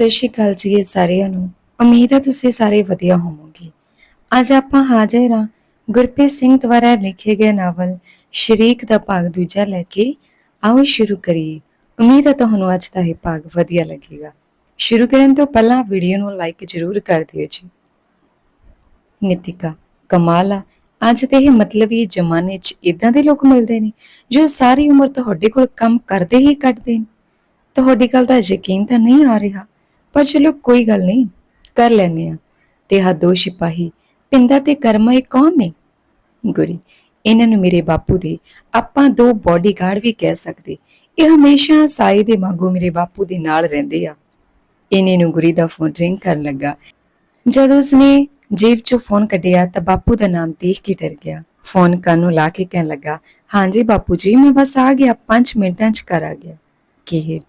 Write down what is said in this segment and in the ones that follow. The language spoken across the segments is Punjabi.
ਸਤਿ ਸ਼੍ਰੀ ਅਕਾਲ ਜੀ ਸਾਰਿਆਂ ਨੂੰ। ਉਮੀਦ ਹੈ ਤੁਸੀਂ ਸਾਰੇ ਵਧੀਆ ਹੋਵੋਗੇ। ਅੱਜ ਆਪਾਂ ਹਾਜ਼ਰ ਹਾਂ ਗੁਰਪ੍ਰੀਤ ਸਿੰਘ ਦੁਆਰਾ ਲਿਖੇ ਗਏ ਨਾਵਲ ਸ਼ਰੀਕ ਦਾ ਭਾਗ ਦੂਜਾ ਲੈ ਕੇ। ਆਓ ਸ਼ੁਰੂ ਕਰੀਏ। ਉਮੀਦ ਹੈ ਤੁਹਾਨੂੰ ਅੱਜ ਦਾ ਇਹ ਭਾਗ ਵਧੀਆ ਲੱਗੇਗਾ। ਸ਼ੁਰੂ ਕਰਨ ਤੋਂ ਪਹਿਲਾਂ ਵੀਡੀਓ ਨੂੰ ਲਾਈਕ ਜ਼ਰੂਰ ਕਰ ਦਿਓ ਜੀ। ਨਿਤਿਕਾ, ਕਮਾਲ ਆ। ਅੱਜ ਦੇ ਇਹ ਮਤਲਬੀ ਜ਼ਮਾਨੇ 'ਚ ਇਦਾਂ ਦੇ ਲੋਕ ਮਿਲਦੇ ਨੇ ਜੋ ਸਾਰੀ ਉਮਰ ਤੁਹਾਡੇ ਕੋਲ ਕੰਮ ਕਰਦੇ ਹੀ ਕੱਢਦੇ ਨੇ। ਤੁਹਾਡੀ ਗੱਲ ਦਾ ਯਕੀਨ ਤਾਂ ਨਹੀਂ ਆ ਰਿਹਾ। ਪਰ ਚਲੋ ਕੋਈ ਗੱਲ ਨਹੀਂ, ਕਰ ਲੈਨੇ ਆ ਤੇ ਹਾ ਦੋ ਸਿਪਾਹੀ ਪਿੰਦਾ ਤੇ ਕਰਮਾ ਇਹ ਕੌਣ ਨੇ? ਗੁਰੀ, ਇਹਨਾਂ ਨੂੰ ਮੇਰੇ ਬਾਪੂ ਦੇ, ਆਪਾਂ ਦੋ ਬਾਡੀਗਾਰਡ ਵੀ ਕਹਿ ਸਕਦੇ। ਇਹ ਹਮੇਸ਼ਾ ਸਾਈ ਦੇ ਵਾਂਗੂ ਮੇਰੇ ਬਾਪੂ ਦੇ ਨਾਲ ਰਹਿੰਦੇ ਆ। ਇਹਨੇ ਨੂੰ ਗੁਰੀ ਦਾ ਫੋਨ ਰਿੰਗ ਕਰਨ ਲੱਗਾ। ਜਦੋਂ ਉਸਨੇ ਜੇਬ ਚੋਂ ਫੋਨ ਕੱਢਿਆ ਤਾਂ ਬਾਪੂ ਦਾ ਨਾਮ ਦੇਖ ਕੇ ਡਰ ਗਿਆ। ਫੋਨ ਕੰਨ ਨੂੰ ਲਾ ਕੇ ਕਹਿਣ ਲੱਗਾ ਹਾਂਜੀ ਬਾਪੂ ਜੀ, ਮੈਂ ਬਸ ਆ ਗਿਆ 5 ਮਿੰਟਾਂ 'ਚ ਕਰ ਆ ਗਿਆ। ਕੀ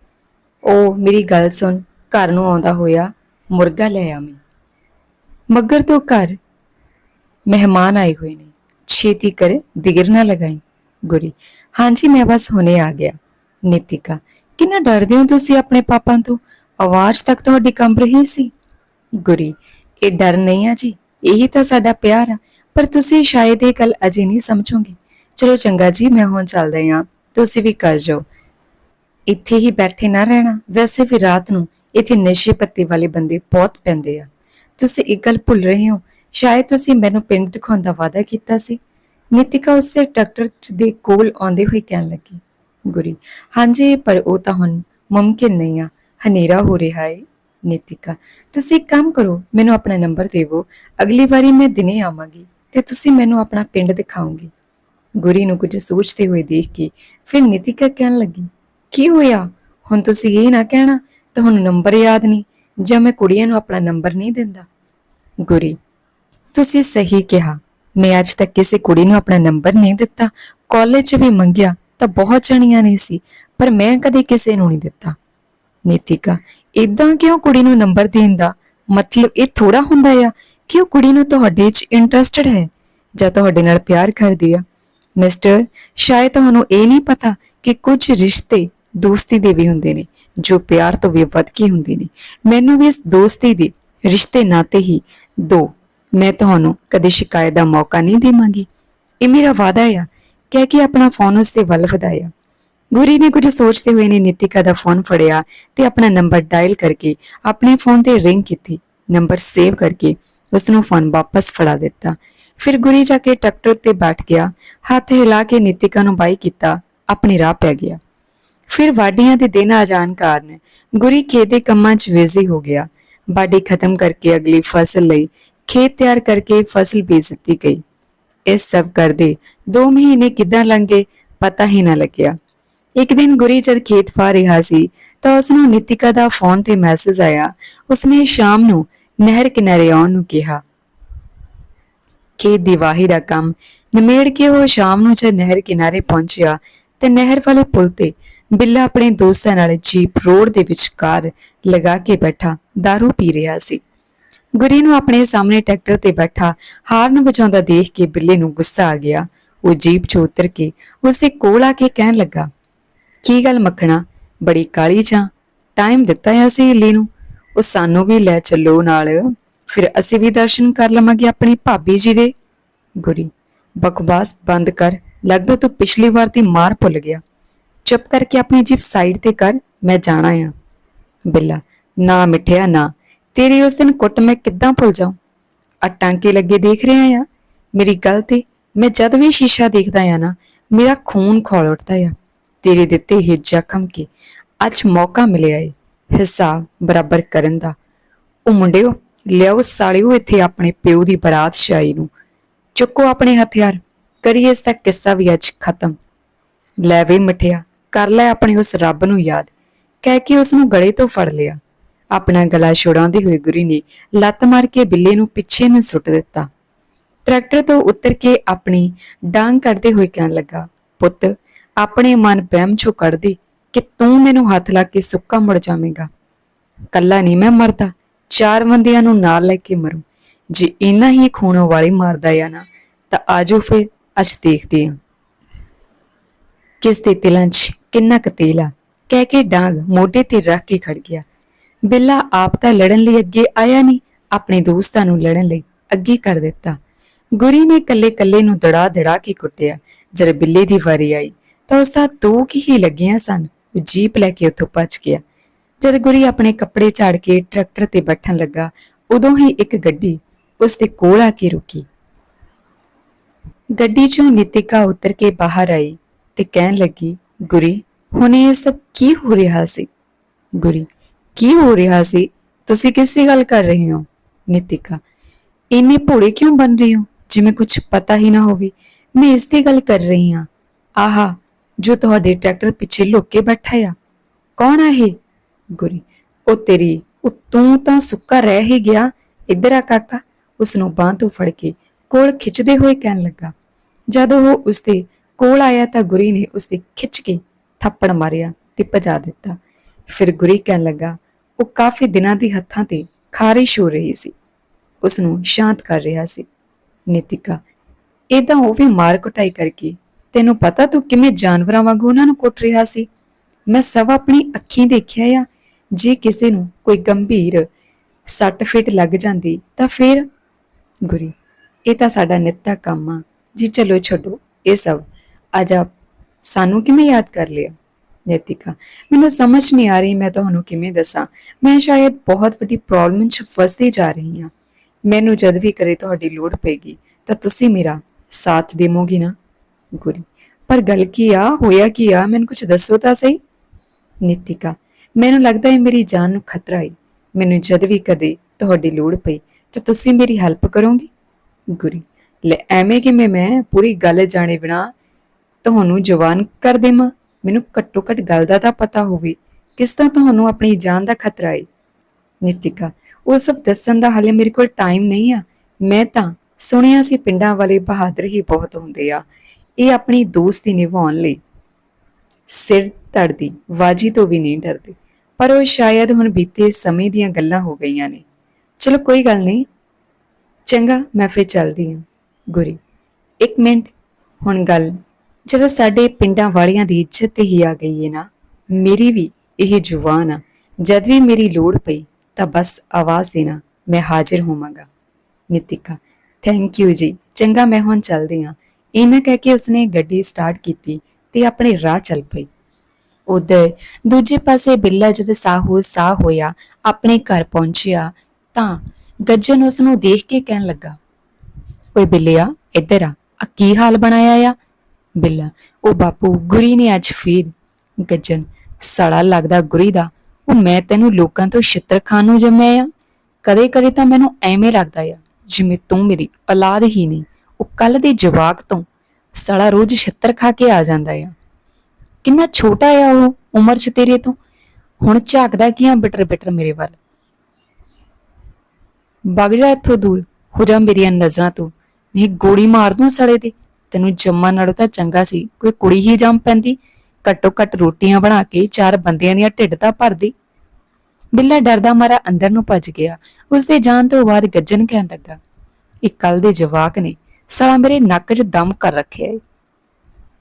ਉਹ ਮੇਰੀ ਗੱਲ ਸੁਣ ਘਰ ਨੂੰ ਆਉਂਦਾ ਹੋਇਆ ਮੁਰਗਾ ਲੈ ਆਵੀਂ। ਮੱਗਰ ਤੋਂ ਘਰ ਮਹਿਮਾਨ ਆਏ ਹੋਏ ਨੇ। ਛੇਤੀ ਕਰ ਦਿਗਰ ਨਾ ਲਗਾਈ। ਗੁਰੀ, ਹਾਂਜੀ, ਮੈਂ ਬਸ ਹੁਣੇ ਆ ਗਿਆ। ਨਿਤਿਕਾ, ਕਿੰਨਾ ਡਰਦੇ ਹੋ ਤੁਸੀਂ ਆਪਣੇ ਪਾਪਾ ਤੋਂ? ਆਵਾਜ਼ ਤੱਕ ਤੁਹਾਡੀ ਕੰਬ ਰਹੀ ਸੀ। ਗੁਰੀ, ਇਹ ਡਰ ਨਹੀਂ ਆ ਜੀ। ਇਹੀ ਤਾਂ ਸਾਡਾ ਪਿਆਰ ਆ। ਪਰ ਤੁਸੀਂ ਸ਼ਾਇਦ ਇਹ ਗੱਲ ਅਜੇ ਨਹੀਂ ਸਮਝੋਗੇ। ਚਲੋ ਚੰਗਾ ਜੀ, ਮੈਂ ਹੁਣ ਚੱਲਦਾ ਹਾਂ। ਤੁਸੀਂ ਵੀ ਕਰ ਜਾਓ। ਇੱਥੇ ਹੀ ਬੈਠੇ ਨਾ ਰਹਿਣਾ। ਵੈਸੇ ਵੀ ਰਾਤ ਨੂੰ ਇੱਥੇ ਨਸ਼ੇ ਪੱਤੇ ਵਾਲੇ ਬੰਦੇ ਬਹੁਤ ਪੈਂਦੇ ਆ। ਤੁਸੀਂ ਇੱਕ ਗੱਲ ਭੁੱਲ ਰਹੇ ਹੋ, ਸ਼ਾਇਦ ਤੁਸੀਂ ਮੈਨੂੰ ਪਿੰਡ ਦਿਖਾਉਣ ਦਾ ਵਾਅਦਾ ਕੀਤਾ ਸੀ। ਨਿਤਿਕਾ ਉਸੇ ਡਾਕਟਰ ਦੇ ਕੋਲ ਆਉਂਦੇ ਹੋਏ ਕਹਿਣ ਲੱਗੀ, ਗੁਰੀ, ਹਾਂਜੀ, ਪਰ ਉਹ ਤਾਂ ਹੁਣ ਮੁਮਕਿਨ ਨਹੀਂ ਆ, ਹਨੇਰਾ ਹੋ ਰਿਹਾ ਹੈ ਨਿਤਿਕਾ। ਤੁਸੀਂ ਇੱਕ ਕੰਮ ਕਰੋ, ਮੈਨੂੰ ਆਪਣਾ ਨੰਬਰ ਦੇਵੋ, ਅਗਲੀ ਵਾਰੀ ਮੈਂ ਦਿਨੇ ਆਵਾਂਗੀ ਤੇ ਤੁਸੀਂ ਮੈਨੂੰ ਆਪਣਾ ਪਿੰਡ ਦਿਖਾਓਗੇ। ਗੁਰੀ ਨੂੰ ਕੁਝ ਸੋਚਦੇ ਹੋਏ ਦੇਖ ਕੇ ਫਿਰ ਨਿਤਿਕਾ ਕਹਿਣ ਲੱਗੀ, ਕੀ ਹੋਇਆ? ਹੁਣ ਤੁਸੀਂ ਇਹ ਨਾ ਕਹਿਣਾ ਤੁਹਾਨੂੰ ਨੰਬਰ ਯਾਦ ਨਹੀਂ, ਜਾਂ ਮੈਂ ਕੁੜੀਆਂ ਨੂੰ ਆਪਣਾ ਨੰਬਰ ਨਹੀਂ ਦਿੰਦਾ? ਗੁਰੀ, ਤੁਸੀਂ ਸਹੀ ਕਿਹਾ। ਮੈਂ ਅੱਜ ਤੱਕ ਕਿਸੇ ਕੁੜੀ ਨੂੰ ਆਪਣਾ ਨੰਬਰ ਨਹੀਂ ਦਿੱਤਾ। ਕਾਲਜ 'ਚ ਵੀ ਮੰਗਿਆ ਤਾਂ ਬਹੁਤ ਜਣੀਆਂ ਨਹੀਂ ਸੀ, ਪਰ ਮੈਂ ਕਦੇ ਕਿਸੇ ਨੂੰ ਨਹੀਂ ਦਿੱਤਾ। ਨੀਤਿਕਾ ਇਦਾਂ ਕਿਉਂ ਕੁੜੀ ਨੂੰ ਨੰਬਰ ਦੇਣ ਦਾ ਮਤਲਬ ਇਹ ਥੋੜਾ ਹੁੰਦਾ ਆ ਕਿ ਉਹ ਕੁੜੀ ਨੂੰ ਤੁਹਾਡੇ 'ਚ ਇੰਟਰਸਟਡ ਹੈ, ਜਾਂ ਤੁਹਾਡੇ ਨਾਲ ਪਿਆਰ ਕਰਦੀ ਆ? ਮਿਸਟਰ ਸ਼ਾਇਦ ਤੁਹਾਨੂੰ ਇਹ ਨਹੀਂ ਪਤਾ ਕਿ ਕੁਝ ਰਿਸ਼ਤੇ ਦੋਸਤੀ ਦੇ ਵੀ ਹੁੰਦੇ ਨੇ, ਜੋ ਪਿਆਰ ਤੋਂ ਵੀ ਵੱਧ ਕੇ ਹੁੰਦੇ ਨੇ। ਮੈਨੂੰ ਵੀ ਇਸ ਦੋਸਤੀ ਦੇ ਰਿਸ਼ਤੇ ਨਾਤੇ ਹੀ ਦੋ, ਮੈਂ ਤੁਹਾਨੂੰ ਕਦੇ ਸ਼ਿਕਾਇਤ ਦਾ ਮੌਕਾ ਨਹੀਂ ਦੇਵਾਂਗੀ। ਇਹ ਮੇਰਾ ਵਾਅਦਾ ਆ, ਕਹਿ ਕੇ ਆਪਣਾ ਫੋਨ ਉਸ ਦੇ ਵੱਲ ਵਧਾਇਆ। ਗੁਰੀ ਨੇ ਕੁਝ ਸੋਚਦੇ ਹੋਏ ਨੇ ਨਿਤਿਕਾ ਦਾ ਫੋਨ ਫੜਿਆ ਤੇ ਆਪਣਾ ਨੰਬਰ ਡਾਇਲ ਕਰਕੇ ਆਪਣੇ ਫੋਨ ਤੇ ਰਿੰਗ ਕੀਤੀ। ਨੰਬਰ ਸੇਵ ਕਰਕੇ ਉਸ ਨੂੰ ਫੋਨ ਵਾਪਸ ਫੜਾ ਦਿੱਤਾ। ਫਿਰ ਗੁਰੀ ਜਾ ਕੇ ਟਰੈਕਟਰ ਤੇ ਬੈਠ ਗਿਆ, ਹੱਥ ਹਿਲਾ ਕੇ ਨਿਤਿਕਾ ਨੂੰ ਬਾਈ ਕੀਤਾ, ਆਪਣੇ ਰਾਹ ਪੈ ਗਿਆ। ਫਿਰ ਵਾਢੀਆਂ ਦੇ ਦਿਨ ਆ ਜਾਣ ਕਾਰਨ ਗੁਰੀ ਖੇਤ ਦੇ ਕੰਮਾਂ 'ਚ ਬਿਜ਼ੀ ਹੋ ਗਿਆ। ਵਾਢੀ ਖਤਮ ਕਰਕੇ ਅਗਲੀ ਫਸਲ ਲਈ ਖੇਤ ਤਿਆਰ ਕਰਕੇ ਫਸਲ ਬੀਜ ਦਿੱਤੀ ਗਈ। ਇਸ ਸਭ ਕਰਦੇ 2 ਮਹੀਨੇ ਕਿੱਦਾਂ ਲੰਘੇ ਪਤਾ ਹੀ ਨਾ ਲੱਗਿਆ। ਇੱਕ ਦਿਨ ਗੁਰੀ ਜਦ ਖੇਤ ਫਾ ਰਿਹਾ ਸੀ ਤਾਂ ਉਸ ਨੂੰ ਨਿਤਿਕਾ ਦਾ ਫੋਨ ਤੇ ਮੈਸੇਜ ਆਇਆ। ਉਸਨੇ ਸ਼ਾਮ ਨੂੰ ਨਹਿਰ ਕਿਨਾਰੇ ਆਉਣ ਨੂੰ ਕਿਹਾ। ਖੇਤ ਦੀ ਵਾਹੀ ਦਾ ਕੰਮ ਨਿਮੇੜ ਕੇ ਉਹ ਸ਼ਾਮ ਨੂੰ ਜਦ ਨਹਿਰ ਕਿਨਾਰੇ ਪਹੁੰਚਿਆ ਤੇ ਨਹਿਰ ਵਾਲੇ ਪੁਲ ਤੇ ਬਿੱਲਾ ਆਪਣੇ ਦੋਸਤਾਂ ਨਾਲ ਜੀਪ ਰੋਡ ਦੇ ਵਿਚਕਾਰ ਲਗਾ ਕੇ ਬੈਠਾ दारू ਪੀ ਰਿਹਾ ਸੀ। ਗੁਰੀ ਨੂੰ ਆਪਣੇ ਸਾਹਮਣੇ ਟਰੈਕਟਰ ਤੇ ਬੈਠਾ ਹਾਰਨ ਵਜਾਉਂਦਾ ਦੇਖ ਕੇ ਬਿੱਲੇ ਨੂੰ ਗੁੱਸਾ ਆ ਗਿਆ। ਉਹ ਜੀਪ 'ਚੋਂ ਉਤਰ ਕੇ ਉਸਦੇ ਕੋਲ ਆ ਕੇ ਕਹਿਣ ਲੱਗਾ, ਕੀ ਗੱਲ ਮੱਖਣਾ, ਬੜੀ ਕਾਲੀ ਜਾਂ? ਟਾਈਮ ਦਿੱਤਾ ਹੈ ਸੀ ਹਿੱਲੀ ਨੂੰ। ਉਹ ਸਾਨੂੰ ਵੀ ਲੈ ਚੱਲੋ ਨਾਲ, ਫਿਰ ਅਸੀਂ ਵੀ ਦਰਸ਼ਨ ਕਰ ਲਵਾਂਗੇ ਆਪਣੀ ਭਾਬੀ ਜੀ ਦੇ। ਗੁਰੀ, ਬਕਵਾਸ ਬੰਦ ਕਰ, ਲੱਗਦਾ ਤੂੰ ਪਿਛਲੀ ਵਾਰ ਦੀ ਮਾਰ ਭੁੱਲ ਗਿਆ। ਚੁੱਪ ਕਰਕੇ ਆਪਣੀ ਜੀਪ ਸਾਈਡ ਤੇ ਕਰ, ਮੈਂ ਜਾਣਾ ਆ। ਬਿੱਲਾ, ਨਾ ਮਿੱਠਿਆ, ਨਾ। ਤੇਰੀ ਉਸ ਦਿਨ ਕੁੱਟ ਮੈਂ ਕਿੱਦਾਂ ਭੁੱਲ ਜਾਉਂ ਆ ਟਾਂਕੇ ਲੱਗੇ ਦੇਖ ਰਿਹਾ ਆ। ਮੇਰੀ ਗੱਲ ਤੇ ਮੈਂ ਜਦ ਵੀ ਸ਼ੀਸ਼ਾ ਦੇਖਦਾ ਆ ਨਾ, ਮੇਰਾ ਖੂਨ ਖੋਲ ਉੱਠਦਾ ਆ। ਤੇਰੇ ਦਿੱਤੇ ਹੀ ਜ਼ਖਮ ਕੇ ਅੱਜ ਮੌਕਾ ਮਿਲਿਆ ਏ, ਹਿਸਾਬ ਬਰਾਬਰ ਕਰਨ ਦਾ। ਉਹ ਮੁੰਡਿਓ, ਲਿਆਓ ਸਾਲਿਓ ਇੱਥੇ ਆਪਣੇ ਪਿਓ ਦੀ ਬਰਾਤ ਸ਼ਾਈ ਨੂੰ। ਚੁੱਕੋ ਆਪਣੇ ਹਥਿਆਰ, ਕਰੀਏ ਇਸ ਦਾ ਕਿੱਸਾ ਵੀ ਅੱਜ ਖਤਮ। ਲੈ ਵੇ ਮਠਿਆ ਕਰ ਲੈ ਆਪਣੇ ਉਸ ਰੱਬ ਨੂੰ ਯਾਦ। ਕਹਿ ਕੇ ਉਸ ਨੂੰ ਗਲੇ ਤੋਂ ਫੜ ਲਿਆ। ਆਪਣਾ ਗਲਾ ਛੁਡਾਉਂਦੇ ਹੋਏ ਗੁਰੀ ਨੇ ਲੱਤ ਮਾਰ ਕੇ ਬਿੱਲੇ ਨੂੰ ਪਿੱਛੇ ਨੂੰ ਸੁੱਟ ਦਿੱਤਾ। ਟਰੈਕਟਰ ਤੋਂ ਉਤਰ ਕੇ ਆਪਣੀ ਡਾਂਗ ਕਰਦੇ ਹੋਏ ਕਹਿਣ ਲੱਗਾ, ਪੁੱਤ, ਆਪਣੇ ਮਨ ਬਹਿਮ ਚੋਂ ਕੱਢ ਦੇ ਕਿ ਤੂੰ ਮੈਨੂੰ ਹੱਥ ਲਾ ਕੇ ਸੁੱਕਾ ਮੁੜ ਜਾਵੇਂਗਾ। ਕੱਲਾ ਨਹੀਂ ਮੈਂ ਮਰਦਾ, ਚਾਰ ਬੰਦਿਆਂ ਨੂੰ ਨਾਲ ਲੈ ਕੇ ਮਰੂ। ਜੇ ਇੰਨਾ ਹੀ ਖੂਨੋਂ ਵਾਲੀ ਮਾਰਦਾ ਆ ਨਾ, ਤਾਂ ਆਜੋ ਫਿਰ ਅੱਜ ਦੇਖਦੇ ਹਾਂ ਕਿਸ ਦੇ ਤਿਲਾਂ 'ਚ ਕਿੰਨਾ ਕੁ ਤੇਲ ਆ। ਕਹਿ ਕੇ ਡਾਂਗ ਮੋਢੇ ਤੇ ਰੱਖ ਕੇ ਖੜ ਗਿਆ। ਬਿੱਲਾ ਆਪ ਤਾਂ ਲੜਨ ਲਈ ਅੱਗੇ ਆਇਆ ਨਹੀਂ, ਆਪਣੇ ਦੋਸਤਾਂ ਨੂੰ ਲੜਨ ਲਈ ਅੱਗੇ ਕਰ ਦਿੱਤਾ। ਗੁਰੀ ਨੇ ਕੱਲੇ-ਕੱਲੇ ਨੂੰ ਦੜਾ ਦੜਾ ਕੇ ਕੁੱਟਿਆ। ਜਦ ਬਿੱਲੇ ਦੀ ਵਾਰੀ ਆਈ, ਤਾਂ ਉਸ ਦਾ ਦੋ ਕੀ ਹੀ ਲੱਗੀਆਂ ਸਨ। ਉਹ ਜੀਪ ਲੈ ਕੇ ਉੱਥੋਂ ਭੱਜ ਗਿਆ। ਜਦ ਗੁਰੀ ਆਪਣੇ ਕੱਪੜੇ ਝਾੜ ਕੇ ਟਰੈਕਟਰ ਤੇ ਬੈਠਣ ਲੱਗਾ, ਉਦੋਂ ਹੀ ਇੱਕ ਗੱਡੀ ਉਸ ਦੇ ਕੋਲ ਆ ਕੇ ਰੁਕੀ। ਗੱਡੀ 'ਚੋਂ ਨਿਤਿਕਾ ਉਤਰ ਕੇ ਬਾਹਰ ਆਈ ਤੇ ਕਹਿਣ ਲੱਗੀ ਗੁਰੀ, ਹੁਣ ਇਹ ਸਭ ਕੀ ਹੋ ਰਿਹਾ ਸੀ? ਗੁਰੀ, ਕੀ ਹੋ ਰਿਹਾ ਸੀ? ਤੁਸੀਂ ਕਿਸ ਦੀ ਗੱਲ ਕਰ ਰਹੇ ਹੋ? ਨਿਤਿਕਾ, ਇੰਨੇ ਭੋਲੇ ਕਿਉਂ ਬਣ ਰਹੇ ਹੋ? ਜਿਵੇਂ ਕੁਝ ਪਤਾ ਹੀ ਨਾ ਹੋਵੇ। ਮੈਂ ਇਸ ਦੀ ਗੱਲ ਕਰ ਰਹੀ ਹਾਂ। ਆਹਾ, ਜੋ ਤੁਹਾਡੇ ਟਰੈਕਟਰ ਪਿੱਛੇ ਲੁੱਕ ਕੇ ਬੈਠਾ ਆ। ਕੌਣ ਆ ਇਹ? ਗੁਰੀ, ਉਹ ਤੇਰੀ ਉਹ ਤੂੰ ਤਾਂ ਸੁੱਕਾ ਰਹਿ ਹੀ ਗਿਆ। ਇੱਧਰ ਆ ਕਾਕਾ ਉਸ ਨੂੰ ਬਾਂਹ ਤੋਂ ਫੜ ਕੇ ਕੋਲ ਖਿੱਚਦੇ ਹੋਏ ਕਹਿਣ ਲੱਗਾ। ਜਦ ਉਹ ਉਸ ਦੇ ਕੋਲ ਆਇਆ ਤਾਂ ਗੁਰੀ ਨੇ ਉਸ ਦੇ ਖਿੱਚ ਕੇ ਥੱਪੜ ਮਾਰਿਆ ਤੇ ਭਜਾ ਦਿੱਤਾ। ਫਿਰ ਗੁਰੀ ਕਹਿਣ ਲੱਗਾ, ਉਹ ਕਾਫੀ ਦਿਨਾਂ ਦੀ ਹੱਥਾਂ ਤੇ ਖਾਰਿਸ਼ ਹੋ ਰਹੀ ਸੀ। ਉਸ ਨੂੰ ਸ਼ਾਂਤ ਕਰ ਰਿਹਾ ਸੀ। ਨਿਤਿਕਾ ਇਦਾਂ ਉਹ ਵੀ ਮਾਰ ਕੁਟਾਈ ਕਰਕੇ, ਤੈਨੂੰ ਪਤਾ ਤੂੰ ਕਿਵੇਂ ਜਾਨਵਰਾਂ ਵਾਂਗੂ ਉਹਨਾਂ ਨੂੰ ਕੁੱਟ ਰਿਹਾ ਸੀ? ਮੈਂ ਸਭ ਆਪਣੀ ਅੱਖੀਂ ਦੇਖਿਆ ਆ। ਜੇ ਕਿਸੇ ਨੂੰ ਕੋਈ ਗੰਭੀਰ ਸੱਟ ਫਿੱਟ ਲੱਗ ਜਾਂਦੀ ਤਾਂ ਫਿਰ? ਗੁਰੀ, ਇਹ ਤਾਂ ਸਾਡਾ ਨਿੱਤਾ ਕੰਮ ਆ। ਜੀ, ਚਲੋ ਛੱਡੋ, ਇਹ ਸਭ ਅੱਜ ਆਪ ਸਾਨੂੰ ਕਿਵੇਂ ਯਾਦ ਕਰ ਲਿਆ ਨੈਤਿਕਾ? ਮੈਨੂੰ ਸਮਝ ਨਹੀਂ ਆ ਰਹੀ ਮੈਂ ਤੁਹਾਨੂੰ ਕਿਵੇਂ ਦੱਸਾਂ। ਮੈਂ ਸ਼ਾਇਦ ਬਹੁਤ ਵੱਡੀ ਪ੍ਰੋਬਲਮ 'ਚ ਫਸਦੀ ਜਾ ਰਹੀ ਹਾਂ। ਮੈਨੂੰ ਜਦ ਵੀ ਕਰੇ ਤੁਹਾਡੀ ਲੋੜ ਪੈਗੀ ਤਾਂ ਤੁਸੀਂ ਮੇਰਾ ਸਾਥ ਦੇਵੋਗੇ ਨਾ? ਗੁਰੀ, ਪਰ ਗੱਲ ਕੀ ਆ? ਹੋਇਆ ਕੀ ਆ? ਮੈਨੂੰ ਕੁਝ ਦੱਸੋ ਤਾਂ ਸਹੀ। ਨਿਤਿਕਾ, ਮੈਨੂੰ ਲੱਗਦਾ ਹੈ ਮੇਰੀ ਜਾਨ ਨੂੰ ਖਤਰਾ ਹੈ ਮੈਨੂੰ ਜਦ ਵੀ ਕਦੇ ਤੁਹਾਡੀ ਲੋੜ ਪਈ ਤਾਂ ਤੁਸੀਂ ਮੇਰੀ ਹੈਲਪ ਕਰੋਗੇ। ਗੁਰੀ, ਲੈ ਐਵੇਂ ਕਿ ਮੈਂ ਪੂਰੀ ਗੱਲ ਜਾਣੇ ਬਿਨਾ ਤੁਹਾਨੂੰ ਜਵਾਨ ਕਰ ਦੇਵਾਂ। ਮੈਨੂੰ ਘੱਟੋ ਘੱਟ ਗੱਲ ਦਾ ਤਾਂ ਪਤਾ ਹੋਵੇ। ਕਿਸ ਤਰ੍ਹਾਂ ਤੁਹਾਨੂੰ ਆਪਣੀ ਜਾਨ ਦਾ ਖਤਰਾ ਹੈ ਨਿਤਿਕਾ, ਉਹ ਸਭ ਦੱਸਣ ਦਾ ਹਾਲੇ ਮੇਰੇ ਕੋਲ ਟਾਈਮ ਨਹੀਂ ਆ। ਮੈਂ ਤਾਂ ਸੁਣਿਆ ਸੀ ਪਿੰਡਾਂ ਵਾਲੇ ਬਹਾਦਰ ਹੀ ਬਹੁਤ ਹੁੰਦੇ ਆ। ਇਹ ਆਪਣੀ ਦੋਸਤੀ ਨਿਭਾਉਣ ਲਈ ਸਿਰ ਧੜਦੀ, ਵਾਜੀ ਤੋਂ ਵੀ ਨਹੀਂ ਡਰਦੀ। ਪਰ ਉਹ ਸ਼ਾਇਦ ਹੁਣ ਬੀਤੇ ਸਮੇਂ ਦੀਆਂ ਗੱਲਾਂ ਹੋ ਗਈਆਂ ਨੇ। ਚਲੋ ਕੋਈ ਗੱਲ ਨਹੀਂ। ਚੰਗਾ, ਮੈਂ ਫਿਰ ਚੱਲਦੀ ਹਾਂ। ਗੁਰੀ, ਇੱਕ ਮਿੰਟ। ਹੁਣ ਗੱਲ ਜਦੋਂ ਸਾਡੇ ਪਿੰਡਾਂ ਵਾਲਿਆਂ ਦੀ ਇੱਜ਼ਤ ਤੇ ਹੀ ਆ ਗਈ ਹੈ ਨਾ, ਮੇਰੀ ਵੀ ਇਹ ਜੁਬਾਨ ਆ। ਜਦ ਵੀ ਮੇਰੀ ਲੋੜ ਪਈ ਤਾਂ ਬਸ ਆਵਾਜ਼ ਦੇਣਾ, ਮੈਂ ਹਾਜ਼ਰ ਹੋਵਾਂਗਾ। ਨਿਤਿਕਾ ਥੈਂਕ ਯੂ ਜੀ। ਚੰਗਾ ਮੈਂ ਹੁਣ ਚੱਲਦੀ ਹਾਂ ਇਹਨਾਂ ਕਹਿ ਕੇ ਉਸਨੇ ਗੱਡੀ ਸਟਾਰਟ ਕੀਤੀ ਤੇ ਆਪਣੇ ਰਾਹ ਚੱਲ ਪਈ। ਉਧਰ ਦੂਜੇ ਪਾਸੇ ਬਿੱਲਾ ਜਦ ਸਾਹੋ ਸਾਹ ਹੋਇਆ, ਆਪਣੇ ਘਰ ਪਹੁੰਚਿਆ ਤਾਂ ਗੱਜਨ ਉਸ ਨੂੰ ਦੇਖ ਕੇ ਕਹਿਣ ਲੱਗਾ, ਓਏ ਬਿੱਲਿਆ, ਇੱਧਰ ਆ। ਆ ਕੀ ਹਾਲ ਬਣਾਇਆ ਆ? ਬਿੱਲਾ। ਉਹ ਬਾਪੂ ਗੁਰੀ ਨੇ ਅੱਜ ਫੇਰ ਗੱਜਣ। ਸੜਾ ਲੱਗਦਾ ਗੁਰੀ ਦਾ। ਉਹ ਮੈਂ ਤੈਨੂੰ ਲੋਕਾਂ ਤੋਂ ਛਿੱਤਰ ਖਾਣ ਨੂੰ ਜੰਮਿਆ ਆ। ਕਦੇ ਕਦੇ ਤਾਂ ਮੈਨੂੰ ਐਵੇਂ ਲੱਗਦਾ ਆ, ਜਿਵੇਂ ਤੂੰ ਮੇਰੀ ਔਲਾਦ ਹੀ ਨਹੀਂ। ਉਹ ਕੱਲ ਦੇ ਜਵਾਕ ਤੋਂ ਸੜਾ ਰੋਜ਼ ਛਿੱਤਰ ਖਾ ਕੇ ਆ ਜਾਂਦਾ ਆ। ਕਿੰਨਾ ਛੋਟਾ ਆ ਉਹ ਉਮਰ 'ਚ ਤੇਰੇ ਤੋਂ। ਹੁਣ ਝਾਕਦਾ ਕੀਆਂ ਬਿਟਰ ਬਿਟਰ ਮੇਰੇ ਵੱਲ। ਵਗ ਜਾ ਇੱਥੋਂ ਦੂਰ। ਹੋ ਜਾ ਮੇਰੀਆਂ ਨਜ਼ਰਾਂ ਤੋਂ। ਇਹ ਗੋਲੀ ਮਾਰ ਦੂੰ ਸੜੇ ਤੇ। ਤੈਨੂੰ ਜੰਮਾ ਨਾਲੋਂ ਤਾਂ ਚੰਗਾ ਸੀ। ਕੋਈ ਕੁੜੀ ਹੀ ਜੰਮ ਪੈਂਦੀ। ਘੱਟੋ ਘੱਟ ਰੋਟੀਆਂ ਬਣਾ ਕੇ ਚਾਰ ਬੰਦਿਆਂ ਦੀਆਂ ਢਿੱਡ ਤਾਂ ਭਰਦੀ। ਬਿੱਲਾ ਡਰਦਾ ਮਾਰਾ ਅੰਦਰ ਨੂੰ ਭੱਜ ਗਿਆ। ਉਸ ਦੇ ਜਾਣ ਤੋਂ ਬਾਅਦ ਗੱਜਣ ਕਹਿਣ ਲੱਗਾ, ਇਹ ਕੱਲ ਦੇ ਜਵਾਕ ਨੇ। ਸਾਲਾ ਮੇਰੇ ਨੱਕ 'ਚ ਦਮ ਕਰ ਰੱਖਿਆ ਏ।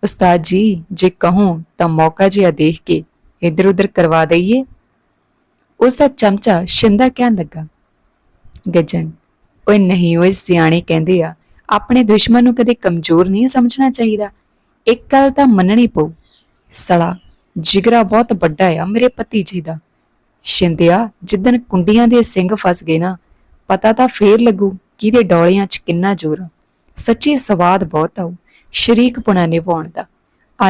ਉਸਤਾਦ ਜੀ, ਜੇ ਕਹੋ ਤਾਂ ਮੌਕਾ ਜਿਹਾ ਦੇਖ ਕੇ ਇੱਧਰ ਉੱਧਰ ਕਰਵਾ ਦਈਏ। ਉਸ ਦਾ ਚਮਚਾ ਸ਼ਿੰਦਾ ਕਹਿਣ ਲੱਗਾ ਗੱਜਨ ਓਏ ਨਹੀਂ, ਓਏ ਸਿਆਣੇ ਕਹਿੰਦੇ ਆ ਆਪਣੇ ਦੁਸ਼ਮਣ ਨੂੰ ਕਦੇ ਕਮਜ਼ੋਰ ਨਹੀਂ ਸਮਝਣਾ ਚਾਹੀਦਾ। ਇੱਕ ਗੱਲ ਤਾਂ ਮੰਨਣੀ ਪਊ। ਸੜਾ ਜਿਗਰਾ ਬਹੁਤ ਵੱਡਾ ਆ ਮੇਰੇ ਭਤੀਜੇ ਦਾ। ਸ਼ਿੰਦਿਆ ਜਿੱਦਨ ਕੁੰਡੀਆਂ ਦੇ ਸਿੰਘ ਫਸ ਗਏ ਨਾ, ਪਤਾ ਤਾਂ ਫੇਰ ਲੱਗੂ ਕਿਹਦੇ ਡੌਲਿਆਂ 'ਚ ਕਿੰਨਾ ਜ਼ੋਰ ਆ। ਸੱਚੀ ਸਵਾਦ ਬਹੁਤ ਆਉ ਸ਼ਰੀਕਪੁਣਾ ਨਿਭਾਉਣ ਦਾ।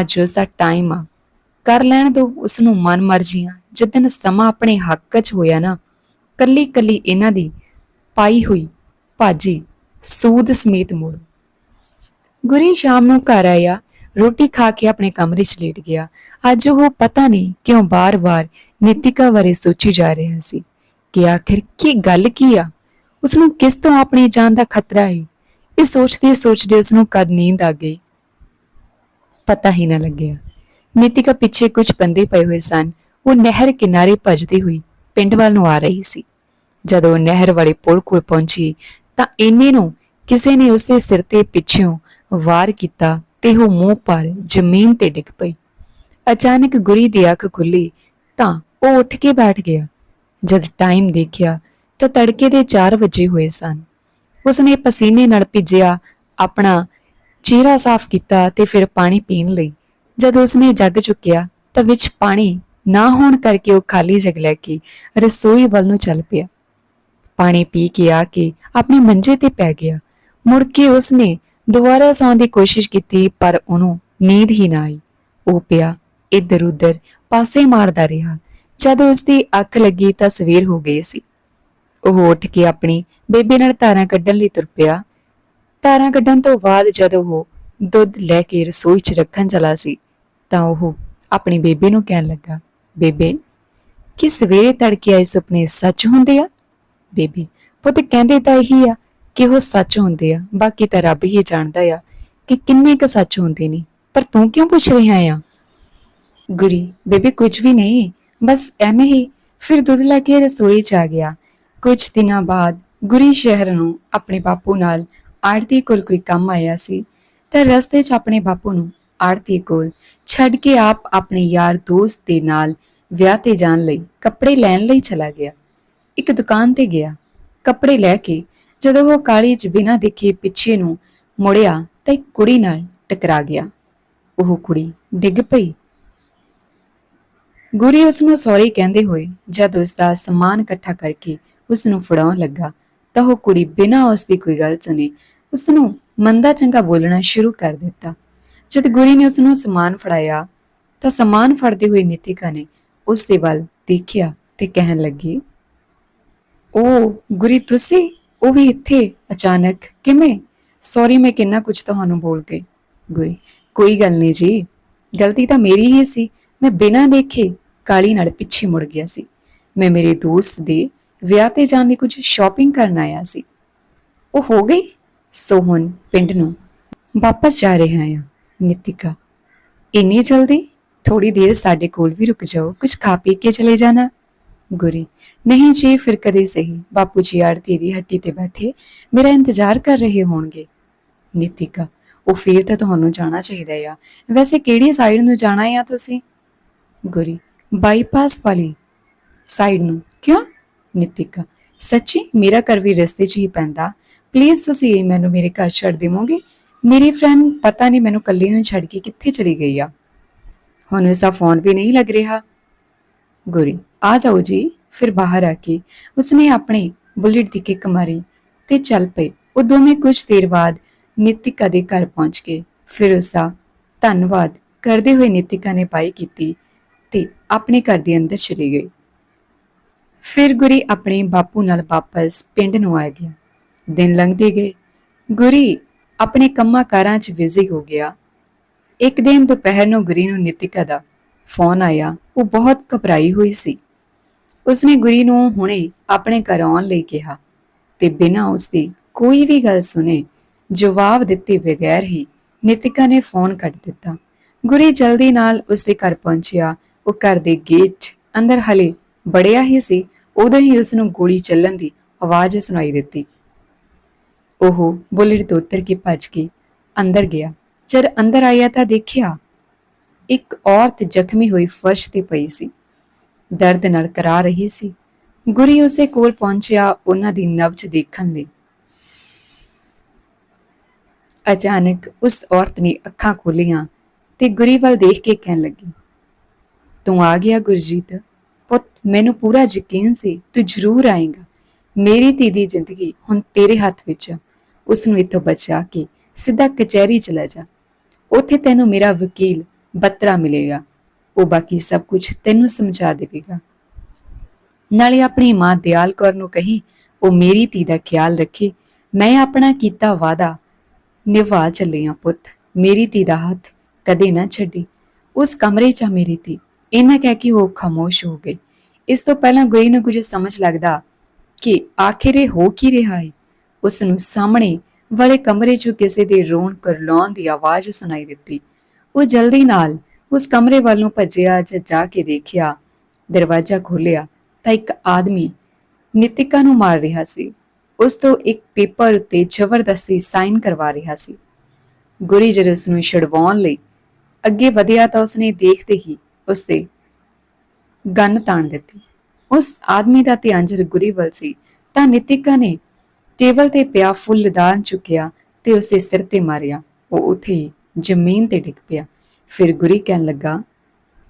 ਅੱਜ ਉਸ ਦਾ ਟਾਈਮ ਆ। ਕਰ ਲੈਣ ਦੋ ਉਸ ਨੂੰ ਮਨ ਮਰਜ਼ੀਆਂ ਜਿੱਦਨ ਸਮਾਂ ਆਪਣੇ ਹੱਕ 'ਚ ਹੋਇਆ ਨਾ ਕੱਲੀ ਕੱਲੀ ਇਹਨਾਂ ਦੀ ਪਾਈ ਹੋਈ ਭਾਜੀ ਸੂਦ ਸਮੇਤ ਮੁੜ। ਗੁਰੀ ਸ਼ਾਮ ਨੂੰ ਘਰ ਆਇਆ, ਰੋਟੀ ਖਾ ਕੇ ਆਪਣੇ ਕਮਰੇ 'ਚ ਲੇਟ ਗਿਆ। ਅੱਜ ਉਹ ਪਤਾ ਨਹੀਂ ਕਿਉਂ ਬਾਰ-ਬਾਰ ਨਿਤਿਕਾ ਬਾਰੇ ਸੋਚੀ ਜਾ ਰਿਹਾ ਸੀ ਕਿ ਆਖਿਰ ਕੀ ਗੱਲ ਕੀ ਆ? ਉਸ ਨੂੰ ਕਿਸ ਤੋਂ ਆਪਣੀ ਜਾਨ ਦਾ ਖਤਰਾ ਹੈ ਇਹ ਸੋਚਦੇ ਸੋਚਦੇ ਉਸ ਨੂੰ ਕਦ ਨੀਂਦ ਆ ਗਈ। ਪਤਾ ਹੀ ਨਾ ਲੱਗਿਆ। ਨਿਤਿਕਾ ਪਿੱਛੇ ਕੁਝ ਬੰਦੇ ਪਏ ਹੋਏ ਸਨ। ਉਹ ਨਹਿਰ ਕਿਨਾਰੇ ਭੱਜਦੀ ਹੋਈ ਪਿੰਡ ਵੱਲ ਨੂੰ ਆ ਰਹੀ ਸੀ। ਜਦੋਂ ਨਹਿਰ ਵਾਲੇ ਪੁਲ ਕੋਲ ਪਹੁੰਚੀ ਤਾਂ ਇੰਨੇ ਨੂੰ ਕਿਸੇ ਨੇ ਉਸਦੇ ਸਿਰ ਤੇ ਪਿੱਛੋਂ ਵਾਰ ਕੀਤਾ ਤੇ ਉਹ ਮੂੰਹ ਪਰ ਜ਼ਮੀਨ ਤੇ ਡਿੱਗ ਪਈ। ਅਚਾਨਕ ਗੁਰੀ ਦੀ ਅੱਖ ਖੁੱਲੀ ਤਾਂ ਉਹ ਉੱਠ ਕੇ ਬੈਠ ਗਿਆ। ਜਦ ਟਾਈਮ ਦੇਖਿਆ ਤਾਂ ਤੜਕੇ ਦੇ 4 ਵਜੇ ਹੋਏ ਸਨ। ਉਸਨੇ ਪਸੀਨੇ ਨਾਲ ਭਿੱਜਿਆ ਆਪਣਾ ਚਿਹਰਾ ਸਾਫ਼ ਕੀਤਾ ਤੇ ਫਿਰ ਪਾਣੀ ਪੀਣ ਲਈ। ਜਦ ਉਸਨੇ ਜੱਗ ਚੁੱਕਿਆ ਤਾਂ ਵਿੱਚ ਪਾਣੀ ਨਾ ਹੋਣ ਕਰਕੇ ਉਹ ਖਾਲੀ ਜਗ ਲੈ ਕੇ ਰਸੋਈ ਵੱਲ ਨੂੰ ਚੱਲ ਪਿਆ। ਪਾਣੀ ਪੀ ਕੇ ਆ ਕੇ ਆਪਣੇ ਮੰਜੇ ਤੇ ਪੈ ਗਿਆ। ਮੁੜ ਕੇ ਉਸਨੇ ਦੁਬਾਰਾ ਸੌਣ ਦੀ ਕੋਸ਼ਿਸ਼ ਕੀਤੀ, ਪਰ ਉਹਨੂੰ ਨੀਂਦ ਹੀ ਨਾ ਆਈ। ਉਹ ਪਿਆ ਇੱਧਰ ਉੱਧਰ ਪਾਸੇ ਮਾਰਦਾ ਰਿਹਾ। ਜਦ ਉਸਦੀ ਅੱਖ ਲੱਗੀ ਤਾਂ ਸਵੇਰ ਹੋ ਗਈ ਸੀ। ਉਹ ਉੱਠ ਕੇ ਆਪਣੀ ਬੇਬੇ ਨਾਲ ਧਾਰਾਂ ਕੱਢਣ ਲਈ ਤੁਰ ਪਿਆ। ਧਾਰਾਂ ਕੱਢਣ ਤੋਂ ਬਾਅਦ ਜਦ ਉਹ ਦੁੱਧ ਲੈ ਕੇ ਰਸੋਈ 'ਚ ਰੱਖਣ ਚਲਾ ਸੀ, ਤਾਂ ਉਹ ਆਪਣੀ ਬੇਬੇ ਨੂੰ ਕਹਿਣ ਲੱਗਾ, ਬੇਬੇ, ਕਿ ਸਵੇਰੇ ਤੜਕੇ ਆਏ ਸੁਪਨੇ ਸੱਚ ਹੁੰਦੇ ਆ? ਬੇਬੀ, ਪੁੱਤ ਕਹਿੰਦੇ ਤਾਂ ਇਹੀ ਆ ਕਿ ਉਹ ਸੱਚ ਹੁੰਦੇ ਆ, ਬਾਕੀ ਤਾਂ ਰੱਬ ਹੀ ਜਾਣਦਾ ਆ ਕਿ ਕਿੰਨੇ ਕੁ ਸੱਚ ਹੁੰਦੇ ਨੇ। ਪਰ ਤੂੰ ਕਿਉਂ ਪੁੱਛ ਰਿਹਾ ਆ? ਗੁਰੀ, ਬੇਬੀ ਕੁਝ ਵੀ ਨਹੀਂ, ਬਸ ਐਵੇਂ ਹੀ ਫਿਰ ਦੁੱਧ ਲੈ ਕੇ ਰਸੋਈ 'ਚ ਆ ਗਿਆ। ਕੁਝ ਦਿਨਾਂ ਬਾਅਦ ਗੁਰੀ ਸ਼ਹਿਰ ਨੂੰ ਆਪਣੇ ਬਾਪੂ ਨਾਲ ਆੜਤੀ ਕੋਲ ਕੋਈ ਕੰਮ ਆਇਆ ਸੀ, ਤਾਂ ਰਸਤੇ 'ਚ ਆਪਣੇ ਬਾਪੂ ਨੂੰ ਆੜਤੀ ਕੋਲ ਛੱਡ ਕੇ ਆਪ ਆਪਣੇ ਯਾਰ ਦੋਸਤ ਦੇ ਨਾਲ ਵਿਆਹ ਤੇ ਜਾਣ ਲਈ ਕੱਪੜੇ ਲੈਣ ਲਈ ਚਲਾ ਗਿਆ। ਇੱਕ ਦੁਕਾਨ ਤੇ ਗਿਆ। ਕੱਪੜੇ ਲੈ ਕੇ ਜਦੋਂ ਉਹ ਕਾਲੀ 'ਚ ਬਿਨਾਂ ਦੇਖੇ ਪਿੱਛੇ ਨੂੰ ਮੁੜਿਆ ਤਾਂ ਇੱਕ ਕੁੜੀ ਨਾਲ ਟਕਰਾ ਗਿਆ। ਉਹ ਕੁੜੀ ਡਿੱਗ ਪਈ। ਗੁਰੀ ਉਸ ਨੂੰ ਸੌਰੀ ਕਹਿੰਦੇ ਹੋਏ ਜਦ ਉਸ ਦਾ ਸਮਾਨ ਇਕੱਠਾ ਕਰਕੇ ਉਸ ਨੂੰ ਫੜਾਉਣ ਲੱਗਾ ਤਾਂ ਉਹ ਕੁੜੀ ਬਿਨਾਂ ਉਸ ਦੀ ਕੋਈ ਗੱਲ ਸੁਣੇ ਉਸ ਨੂੰ ਮੰਦਾ ਚੰਗਾ ਬੋਲਣਾ ਸ਼ੁਰੂ ਕਰ ਦਿੱਤਾ। ਜਦ ਗੁਰੀ ਨੇ ਉਸ ਨੂੰ ਸਮਾਨ ਫੜਾਇਆ ਤਾਂ ਸਮਾਨ ਫੜਦੇ ਹੋਏ ਨਿਤਿਕਾ ਨੇ ਉਸ ਦੇ ਵੱਲ ਦੇਖਿਆ ਤੇ ਕਹਿਣ ਲੱਗੀ ਉਹ ਗੁਰੀ ਤੁਸੀਂ, ਉਹ ਵੀ ਇੱਥੇ ਅਚਾਨਕ ਕਿਵੇਂ? ਸੌਰੀ ਮੈਂ ਕਿੰਨਾ ਕੁਝ ਤੁਹਾਨੂੰ ਬੋਲ ਗਈ ਗੁਰੀ। ਕੋਈ ਗੱਲ ਨਹੀਂ ਜੀ। ਗਲਤੀ ਤਾਂ ਮੇਰੀ ਹੀ ਸੀ। ਮੈਂ ਬਿਨਾਂ ਦੇਖੇ ਕਾਲੀ ਨਾਲ ਪਿੱਛੇ ਮੁੜ ਗਿਆ ਸੀ। ਮੈਂ ਮੇਰੇ ਦੋਸਤ ਦੇ ਵਿਆਹ ਤੇ ਜਾਣ ਲਈ ਕੁਝ ਸ਼ਾਪਿੰਗ ਕਰਨ ਆਇਆ ਸੀ। ਉਹ ਹੋ ਗਈ ਸੋ ਹੁਣ ਪਿੰਡ ਨੂੰ। ਵਾਪਸ ਜਾ ਰਿਹਾ ਹਾਂ, ਨਿਤਿਕਾ। ਇੰਨੀ ਜਲਦੀ? ਥੋੜੀ ਦੇਰ ਸਾਡੇ ਕੋਲ ਵੀ ਰੁਕ ਜਾਓ। ਕੁਝ ਖਾ ਪੀ ਕੇ ਚਲੇ ਜਾਣਾ। ਗੁਰੀ ਨਹੀਂ ਜੀ, ਫਿਰ ਕਦੇ ਸਹੀ। ਬਾਪੂ ਜੀ ਆੜਤੀ ਦੀ ਹੱਟੀ ਤੇ ਬੈਠੇ ਮੇਰਾ ਇੰਤਜ਼ਾਰ ਕਰ ਰਹੇ ਹੋਣਗੇ। ਨਿਤਿਕਾ, ਉਹ ਫਿਰ ਤਾਂ ਤੁਹਾਨੂੰ ਜਾਣਾ ਚਾਹੀਦਾ ਆ। ਵੈਸੇ ਕਿਹੜੀ ਸਾਈਡ ਨੂੰ ਜਾਣਾ ਆ ਤੁਸੀਂ? ਗੁਰੀ ਬਾਈਪਾਸ ਵਾਲੀ ਸਾਈਡ ਨੂੰ। ਕਿਉਂ? ਨਿਤਿਕਾ, ਸੱਚੀ ਮੇਰਾ ਘਰ ਵੀ ਰਸਤੇ 'ਚ ਹੀ ਪੈਂਦਾ। ਪਲੀਜ਼ ਤੁਸੀਂ ਮੈਨੂੰ ਮੇਰੇ ਘਰ ਛੱਡ ਦੇਵੋਗੇ? ਮੇਰੀ ਫਰੈਂਡ ਪਤਾ ਨਹੀਂ ਮੈਨੂੰ ਕੱਲੀ ਨੂੰ ਛੱਡ ਕੇ ਕਿੱਥੇ ਚਲੀ ਗਈ ਆ। ਹੁਣ ਉਸ ਦਾ ਫੋਨ ਵੀ ਨਹੀਂ ਲੱਗ ਰਿਹਾ। ਗੁਰੀ, ਆ ਜਾਓ ਜੀ। ਫਿਰ ਬਾਹਰ ਆ ਕੇ ਉਸਨੇ ਆਪਣੇ ਬੁਲੇਟ ਦੀ ਕਿੱਕ ਮਾਰੀ ਤੇ ਚੱਲ ਪਏ। ਉਹ ਦੋਵੇਂ ਕੁਝ ਦੇਰ ਬਾਅਦ ਨਿਤਿਕਾ ਦੇ ਘਰ ਪਹੁੰਚ ਗਏ। ਫਿਰ ਉਸਦਾ ਧੰਨਵਾਦ ਕਰਦੇ ਹੋਏ ਨਿਤਿਕਾ ਨੇ ਪਾਈ ਕੀਤੀ ਤੇ ਆਪਣੇ ਘਰ ਦੇ ਅੰਦਰ ਚਲੀ ਗਈ ਫਿਰ ਗੁਰੀ ਆਪਣੇ ਬਾਪੂ ਨਾਲ ਵਾਪਸ ਪਿੰਡ ਨੂੰ ਆ ਗਿਆ। ਦਿਨ ਲੰਘਦੇ ਗਏ। ਗੁਰੀ ਆਪਣੇ ਕੰਮਾਂ ਕਾਰਾਂ 'ਚ ਬਿਜ਼ੀ ਹੋ ਗਿਆ। ਇੱਕ ਦਿਨ ਦੁਪਹਿਰ ਨੂੰ ਗੁਰੀ ਨੂੰ ਨਿਤਿਕਾ ਦਾ ਫੋਨ ਆਇਆ। ਉਹ ਬਹੁਤ ਘਬਰਾਈ ਹੋਈ ਸੀ। ਉਸਨੇ ਗੁਰੀ ਨੂੰ ਹੁਣੇ ਆਪਣੇ ਘਰ ਆਉਣ ਲਈ ਕਿਹਾ ਤੇ ਬਿਨਾਂ ਉਸਦੀ ਕੋਈ ਵੀ ਗੱਲ ਸੁਨੇ ਜਵਾਬ ਦਿੱਤੇ ਬਗੈਰ ਹੀ ਨਿਤਿਕਾ ਨੇ ਫੋਨ ਕੱਟ ਦਿੱਤਾ। ਗੁਰੀ ਜਲਦੀ ਨਾਲ ਉਸਦੇ ਘਰ ਪਹੁੰਚਿਆ। ਉਹ ਘਰ ਦੇ ਗੇਟ 'ਚ ਅੰਦਰ ਹਲੇ ਬੜਿਆ ਹੀ ਸੀ। ਉਦੋਂ ਹੀ ਉਸ ਨੂੰ ਗੋਲੀ ਚੱਲਣ ਦੀ ਆਵਾਜ਼ ਸੁਣਾਈ ਦਿੱਤੀ। ਉਹ ਬੁਲਟ ਤੋਂ ਉੱਤਰ ਕੇ ਭੱਜ ਕੇ ਅੰਦਰ ਗਿਆ। ਜਦ ਅੰਦਰ ਆਇਆ ਤਾਂ ਦੇਖਿਆ ਇੱਕ ਔਰਤ ਜ਼ਖਮੀ ਹੋਈ ਫਰਸ਼ ਤੇ ਪਈ ਸੀ। ਦਰਦ ਨਾਲ ਕਰਾ ਰਹੀ ਸੀ। ਗੁਰੀ ਉਸੇ ਕੋਲ ਪਹੁੰਚਿਆ ਉਹਨਾਂ ਦੀ ਨਬਜ ਦੇਖਣ ਲਈ। ਅਚਾਨਕ ਉਸ ਔਰਤ ਨੇ ਅੱਖਾਂ ਖੋਲੀਆਂ ਤੇ ਗੁਰੀ ਵੱਲ ਦੇਖ ਕੇ ਕਹਿਣ ਲੱਗੀ, ਤੂੰ ਆ ਗਿਆ ਗੁਰਜੀਤ। ਪੁੱਤ, ਮੈਨੂੰ ਪੂਰਾ ਯਕੀਨ ਸੀ, ਤੂੰ ਜ਼ਰੂਰ ਆਏਗਾ। ਮੇਰੀ ਧੀ ਦੀ ਜ਼ਿੰਦਗੀ ਹੁਣ ਤੇਰੇ ਹੱਥ ਵਿੱਚ ਆ। ਉਸ ਨੂੰ ਇੱਥੋਂ ਬਚਾ ਕੇ ਸਿੱਧਾ ਕਚਹਿਰੀ ਚਲਾ ਜਾ। ਉੱਥੇ ਤੈਨੂੰ ਮੇਰਾ ਵਕੀਲ ਬਤਰਾ ਮਿਲੇਗਾ। ਉਹ ਬਾਕੀ ਸਭ ਕੁਝ ਤੈਨੂੰ ਸਮਝਾ ਦੇਵੇਗਾ। ਨਾਲੇ ਆਪਣੀ ਮਾਂ ਦਿਆਲ ਕੌਰ ਨੂੰ ਕਹੀ, ਉਹ ਮੇਰੀ ਧੀ ਦਾ ਖਿਆਲ ਰੱਖੇ। ਮੈਂ ਆਪਣਾ ਕੀਤਾ ਵਾਦਾ ਨਿਭਾ ਚੱਲਿਆ ਪੁੱਤ। ਮੇਰੀ ਧੀ ਦਾ ਹੱਥ ਕਦੇ ਨਾ ਛੱਡੀ। ਉਸ ਕਮਰੇ 'ਚ ਮੇਰੀ ਧੀ। ਇਹਨਾਂ ਕਹਿ ਕੇ ਉਹ ਖਾਮੋਸ਼ ਹੋ ਗਈ। ਇਸ ਤੋਂ ਪਹਿਲਾਂ ਗੋਈ ਨੂੰ ਕੁਝ ਸਮਝ ਲੱਗਦਾ ਕਿ ਆਖਿਰ ਇਹ ਹੋ ਕੀ ਰਿਹਾ ਹੈ ਉਸ ਨੂੰ ਸਾਹਮਣੇ ਵਾਲੇ ਕਮਰੇ 'ਚੋਂ ਕਿਸੇ ਦੇ ਰੋਣ ਕਰਲਾਉਣ ਦੀ ਆਵਾਜ਼ ਸੁਣਾਈ ਦਿੱਤੀ। ਉਹ ਜਲਦੀ ਨਾਲ ਉਸ ਕਮਰੇ ਵੱਲ ਨੂੰ ਭੱਜਿਆ ਜਾਂ ਜਾ ਕੇ ਦੇਖਿਆ ਦਰਵਾਜ਼ਾ ਖੋਲ੍ਹਿਆ ਤਾਂ ਇੱਕ ਆਦਮੀ ਨਿਤਿਕਾ ਨੂੰ ਮਾਰ ਰਿਹਾ ਸੀ। ਉਸ ਤੋਂ ਇੱਕ ਪੇਪਰ ਉੱਤੇ ਜ਼ਬਰਦਸਤੀ ਸਾਈਨ ਕਰਵਾ ਰਿਹਾ ਸੀ। ਗੁਰੀ ਜਦ ਉਸ ਨੂੰ ਛਡਵਾਉਣ ਲਈ ਅੱਗੇ ਵਧਿਆ ਤਾਂ ਉਸਨੇ ਦੇਖਦੇ ਹੀ ਉਸ ਤੇ ਗਨ ਤਾਣ ਦਿੱਤੀ। ਉਸ ਆਦਮੀ ਦਾ ਧਿਆਨ ਜਦ ਗੁਰੀ ਵੱਲ ਸੀ ਤਾਂ ਨਿਤਿਕਾ ਨੇ ਟੇਬਲ ਤੇ ਪਿਆ ਫੁੱਲ ਦਾਨ ਚੁੱਕਿਆ ਤੇ ਉਸੇ ਸਿਰ ਤੇ ਮਾਰਿਆ। ਉਹ ਉੱਥੇ ਹੀ ਜ਼ਮੀਨ ਤੇ ਡਿੱਗ ਪਿਆ। ਫਿਰ ਗੁਰੀ ਕਹਿਣ ਲੱਗਾ,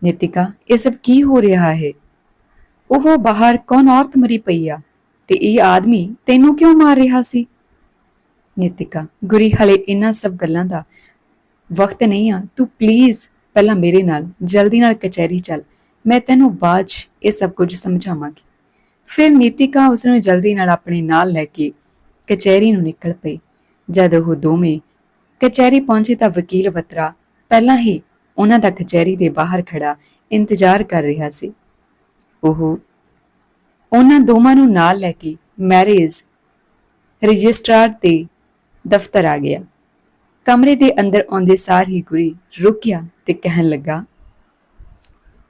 ਨਿਤਿਕਾ, ਇਹ ਸਭ ਕੀ ਹੋ ਰਿਹਾ ਹੈ? ਉਹ ਬਾਹਰ ਕੌਣ ਔਰਤ ਮਰੀ ਪਈ ਆ ਤੇ ਇਹ ਆਦਮੀ ਤੈਨੂੰ ਕਿਉਂ ਮਾਰ ਰਿਹਾ ਸੀ? ਨਿਤਿਕਾ, ਗੁਰੀ ਹਲੇ ਇਹਨਾਂ ਸਭ ਗੱਲਾਂ ਦਾ ਵਕਤ ਨਹੀਂ ਆ। ਤੂੰ ਪਲੀਜ਼ ਪਹਿਲਾਂ ਮੇਰੇ ਨਾਲ ਜਲਦੀ ਨਾਲ ਕਚਹਿਰੀ ਚੱਲ। ਮੈਂ ਤੈਨੂੰ ਬਾਅਦ 'ਚ ਇਹ ਸਭ ਕੁਝ ਸਮਝਾਵਾਂਗੀ। ਫਿਰ ਨੀਤਿਕਾ ਉਸ ਨੂੰ ਜਲਦੀ ਨਾਲ ਆਪਣੇ ਨਾਲ ਲੈ ਕੇ ਕਚਹਿਰੀ ਨੂੰ ਨਿਕਲ ਪਈ। ਜਦ ਉਹ ਦੋਵੇਂ ਕਚਹਿਰੀ ਪਹੁੰਚੇ ਤਾਂ ਵਕੀਲ ਬਤਰਾ ਪਹਿਲਾਂ ਹੀ ਉਹਨਾਂ ਦਾ ਕਚਹਿਰੀ ਦੇ ਬਾਹਰ ਖੜਾ ਇੰਤਜ਼ਾਰ ਕਰ ਰਿਹਾ ਸੀ। ਉਹ ਉਹਨਾਂ ਦੋਵਾਂ ਨੂੰ ਨਾਲ ਲੈ ਕੇ ਮੈਰਿਜ ਰਜਿਸਟਰਾਰ ਤੇ ਦਫ਼ਤਰ ਆ ਗਿਆ। ਕਮਰੇ ਦੇ ਅੰਦਰ ਆਉਂਦੇ ਸਾਰ ਹੀ ਗੁਰੀ ਰੁਕਿਆ ਤੇ ਕਹਿਣ ਲੱਗਾ,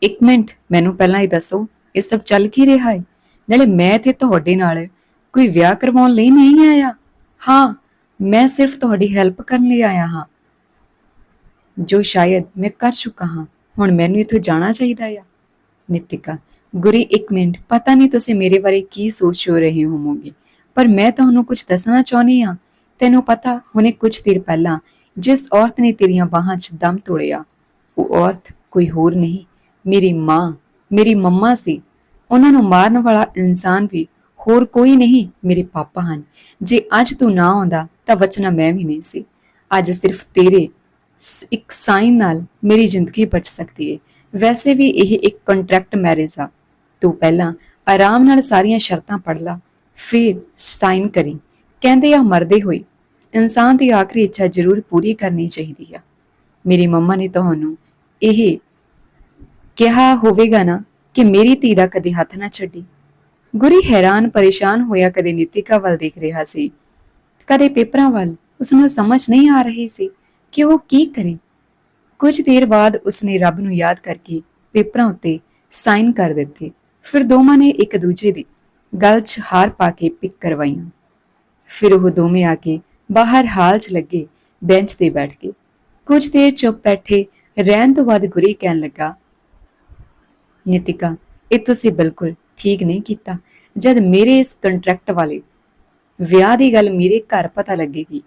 ਇੱਕ ਮਿੰਟ, ਮੈਨੂੰ ਪਹਿਲਾਂ ਹੀ ਦੱਸੋ, ਇਹ ਸਭ ਚੱਲ ਕੀ ਰਿਹਾ ਹੈ ਨਾਲੇ ਮੈਂ ਤੇ ਤੁਹਾਡੇ ਨਾਲ ਕੋਈ ਵਿਆਹ ਕਰਵਾਉਣ ਲਈ ਨਹੀਂ ਆਇਆ? ਹਾਂ, ਮੈਂ ਸਿਰਫ ਤੁਹਾਡੀ ਹੈਲਪ ਕਰਨ ਲਈ ਆਇਆ ਹਾਂ। ਜੋ ਸ਼ਾਇਦ ਮੈਂ ਕਰ ਚੁੱਕਾ ਹਾਂ, ਹੁਣ ਮੈਨੂੰ ਇੱਥੋਂ ਜਾਣਾ ਚਾਹੀਦਾ ਆ। ਨਿਤਿਕਾ, ਗੁਰੀ ਇੱਕ ਮਿੰਟ, ਪਤਾ ਨਹੀਂ ਤੁਸੀਂ ਮੇਰੇ ਬਾਰੇ ਕੀ ਸੋਚ ਰਹੇ ਹੋਵੋਗੇ, ਪਰ ਮੈਂ ਤੁਹਾਨੂੰ ਕੁਝ ਦੱਸਣਾ ਚਾਹੁੰਦੀ ਹਾਂ। ਤੈਨੂੰ ਪਤਾ, ਹੁਣੇ ਕੁਝ ਦਿਨ ਪਹਿਲਾਂ ਜਿਸ ਔਰਤ ਨੇ ਤੇਰੀਆਂ ਬਾਹਾਂ 'ਚ ਦਮ ਤੋੜਿਆ, ਉਹ ਔਰਤ ਕੋਈ ਹੋਰ ਨਹੀਂ, ਮੇਰੀ ਮਾਂ, ਮੇਰੀ ਮੰਮਾ ਸੀ। ਉਹਨਾਂ ਨੂੰ ਮਾਰਨ ਵਾਲਾ ਇਨਸਾਨ ਵੀ ਹੋਰ ਕੋਈ ਨਹੀਂ, ਮੇਰੇ ਪਾਪਾ ਹਨ। ਜੇ ਅੱਜ ਤੂੰ ਨਾ ਆਉਂਦਾ, ਤਾਂ ਬਚਣਾ ਮੈਂ ਵੀ ਨਹੀਂ ਸੀ। ਅੱਜ ਸਿਰਫ ਤੇਰੇ ਇੱਕ ਸਾਈਨ ਨਾਲ ਮੇਰੀ ਜ਼ਿੰਦਗੀ ਬਚ ਸਕਦੀ ਹੈ ਵੈਸੇ ਵੀ ਇਹ ਇੱਕ ਕੰਟਰੈਕਟ ਮੈਰਿਜ ਆ। ਤੂੰ ਪਹਿਲਾਂ ਆਰਾਮ ਨਾਲ ਸਾਰੀਆਂ ਸ਼ਰਤਾਂ ਪੜ੍ਹ ਲਾ, ਫਿਰ ਸਾਈਨ ਕਰੀ। ਕਹਿੰਦੇ ਆ ਮਰਦੇ ਹੋਏ, ਇਨਸਾਨ ਦੀ ਆਖਰੀ ਇੱਛਾ ਜ਼ਰੂਰ ਪੂਰੀ ਕਰਨੀ ਚਾਹੀਦੀ ਆ। ਮੇਰੀ ਮੰਮਾ ਨੇ ਤੁਹਾਨੂੰ ਇਹ ਕਿਹਾ ਹੋਵੇਗਾ ਨਾ ਕਿ ਮੇਰੀ ਧੀ ਦਾ ਕਦੇ ਹੱਥ ਨਾ ਛੱਡੀ। ਗੁਰੀ ਹੈਰਾਨ ਪਰੇਸ਼ਾਨ ਹੋਇਆ ਕਦੇ ਨਿਤਿਕਾ ਵੱਲ ਦੇਖ ਰਿਹਾ ਸੀ। ਕਦੇ ਪੇਪਰਾਂ ਵੱਲ ਉਸ ਨੂੰ ਸਮਝ ਨਹੀਂ ਆ ਰਹੀ ਸੀ। ਕਿ ਉਹ ਕੀ ਕਰੇ? ਕੁਝ ਦੇਰ ਬਾਅਦ ਉਸਨੇ ਰੱਬ ਨੂੰ ਯਾਦ ਕਰਕੇ ਪੇਪਰਾਂ ਉੱਤੇ ਸਾਈਨ ਕਰ ਦਿੱਤੇ। ਫਿਰ ਦੋਵਾਂ ਨੇ ਇੱਕ ਦੂਜੇ ਦੀ ਗਲ 'ਚ ਹਾਰ ਪਾ ਕੇ ਪਿਕ ਕਰਵਾਈਆਂ। ਫਿਰ ਉਹ ਦੋਵੇਂ ਆ ਕੇ ਬਾਹਰ ਹਾਲ 'ਚ ਲੱਗੇ ਬੈਂਚ ਤੇ ਬੈਠ ਗਏ। ਕੁਝ ਦੇਰ ਚੁੱਪ ਬੈਠੇ ਰਹਿਣ ਤੋਂ ਬਾਅਦ ਗੁਰੀ ਕਹਿਣ ਲੱਗਾ, ਨਿਤਿਕਾ, ਇਹ ਤੁਸੀਂ ਬਿਲਕੁਲ ਠੀਕ ਨਹੀਂ ਕੀਤਾ। ਜਦ ਮੇਰੇ ਇਸ ਕੰਟਰੈਕਟ ਵਾਲੇ ਵਿਆਹ ਦੀ ਗੱਲ ਮੇਰੇ ਘਰ ਪਤਾ ਲੱਗੇਗੀ